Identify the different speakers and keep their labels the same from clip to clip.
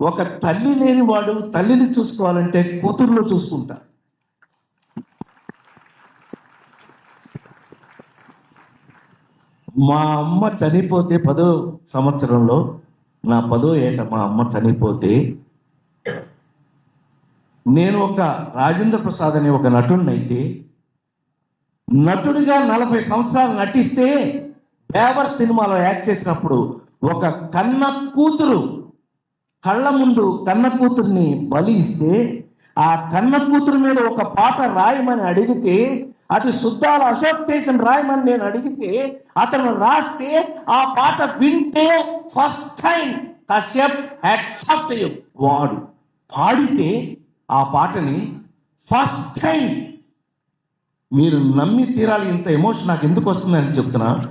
Speaker 1: ఒక తల్లి లేని వాడు తల్లిని చూసుకోవాలంటే కూతుర్లో చూసుకుంటా. మా అమ్మ చనిపోతే పదో సంవత్సరంలో నా పదో ఏట మా అమ్మ చనిపోతే నేను ఒక రాజేంద్ర ప్రసాద్ అనే ఒక నటుడినైతే నటుడిగా నలభై సంవత్సరాలు నటిస్తే బేవర్ సినిమాలో యాక్ట్ చేసినప్పుడు ఒక కన్న కూతురు కళ్ళ ముందు కన్న కూతుర్ని బలి ఇస్తే ఆ కన్న కూతురు మీద ఒక పాట రాయమని అడిగితే అటు శుద్ధాల అశోక్ రాయమని నేను అడిగితే అతను రాస్తే ఆ పాట వింటే ఫస్ట్ టైం కశ్యప్ యాక్సెప్ట్ వాడు పాడితే ఆ పాటని ఫస్ట్ టైం మీరు నమ్మి తీరాలి ఇంత ఎమోషన్ నాకు ఎందుకు వస్తుందని చెప్తున్నా.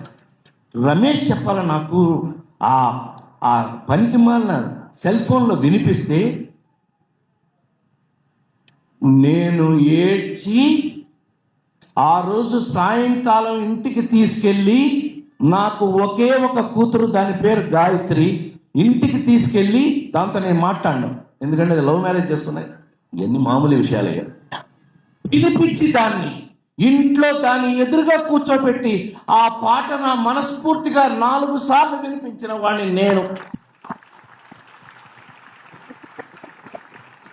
Speaker 1: రమేష్ చెప్పాల నాకు ఆ ఆ పనికి మాలిన సెల్ ఫోన్లో వినిపిస్తే నేను ఏడ్చి ఆ రోజు సాయంకాలం ఇంటికి తీసుకెళ్ళి నాకు ఒకే ఒక కూతురు దాని పేరు గాయత్రి. ఇంటికి తీసుకెళ్ళి దాంతో నేను మాట్లాడినాను ఎందుకంటే అది లవ్ మ్యారేజ్ చేసుకున్నాయి ఇవన్నీ మామూలు విషయాలే పిలిపించి దాన్ని. ఇంట్లో దాన్ని ఎదురుగా కూర్చోబెట్టి ఆ పాట నా మనస్ఫూర్తిగా నాలుగు సార్లు వినిపించిన వాడిని నేను.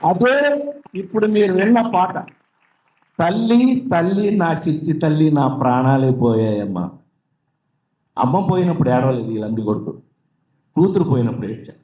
Speaker 1: అదే ఇప్పుడు మీరు విన్న పాట. తల్లి తల్లి నా చిచ్చి తల్లి నా ప్రాణాలే పోయాయమ్మా. అమ్మ పోయినప్పుడు ఏడవలేదు వీళ్ళంది కొడుకు కూతురు పోయినప్పుడు ఏడ్చా.